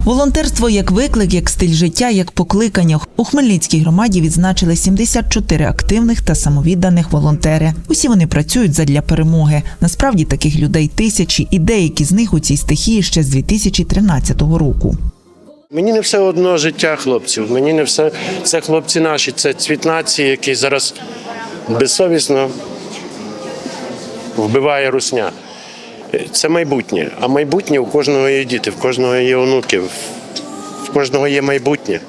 Волонтерство як виклик, як стиль життя, як покликання. У Хмельницькій громаді відзначили 74 активних та самовідданих волонтери. Усі вони працюють задля перемоги. Насправді таких людей тисячі, і деякі з них у цій стихії ще з 2013 року. Мені не все одно життя хлопців. Мені не все це хлопці наші, це цвіт нації, який зараз безсовісно вбиває русня. Це майбутнє. А майбутнє у кожного є діти, в кожного є онуки, в кожного є майбутнє.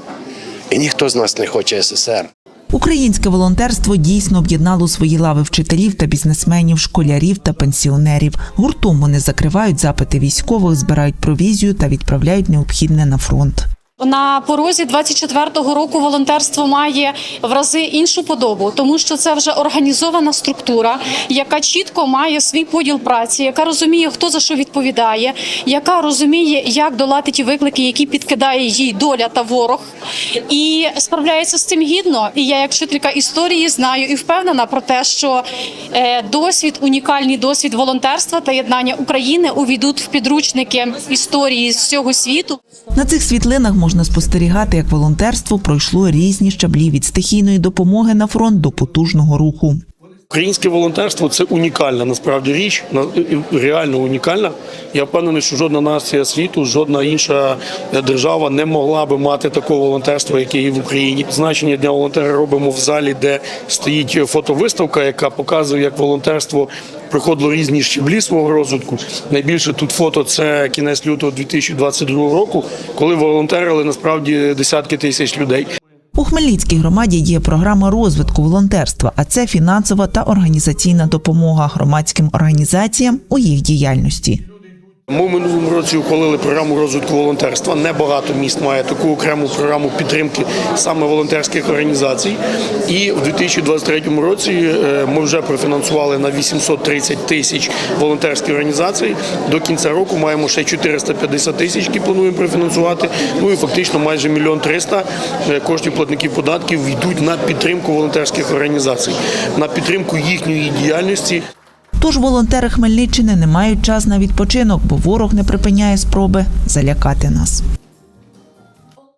І ніхто з нас не хоче СССР. Українське волонтерство дійсно об'єднало свої лави вчителів та бізнесменів, школярів та пенсіонерів. Гуртом вони закривають запити військових, збирають провізію та відправляють необхідне на фронт. На порозі 24-го року волонтерство має в рази іншу подобу, тому що це вже організована структура, яка чітко має свій поділ праці, яка розуміє, хто за що відповідає, яка розуміє, як долати ті виклики, які підкидає їй доля та ворог, і справляється з цим гідно. І я, як вчителька історії, знаю і впевнена про те, що е, досвід, унікальний досвід волонтерства та єднання України увійдуть в підручники історії з всього світу. На цих світлинах можна спостерігати, як волонтерство пройшло різні щаблі від стихійної допомоги на фронт до потужного руху. Українське волонтерство це унікальна насправді річ, реально унікальна. Я впевнений, що жодна нація світу, жодна інша держава не могла би мати такого волонтерства, яке є в Україні. Значення дня волонтера робимо в залі, де стоїть фотовиставка, яка показує, як волонтерство проходило різні щеблі свого розвитку. Найбільше тут фото це кінець лютого 2022 року, коли волонтерили насправді десятки тисяч людей. У Хмельницькій громаді є програма розвитку волонтерства, а це фінансова та організаційна допомога громадським організаціям у їх діяльності. Ми в минулому році ухвалили програму розвитку волонтерства. Небагато міст має таку окрему програму підтримки саме волонтерських організацій. І в 2023 році е, ми вже профінансували на 830 тисяч волонтерських організацій. До кінця року маємо ще 450 тисяч, які плануємо профінансувати. Ну і фактично майже мільйон триста е, коштів платників податків йдуть на підтримку волонтерських організацій, на підтримку їхньої діяльності. Тож волонтери Хмельниччини не мають час на відпочинок, бо ворог не припиняє спроби залякати нас.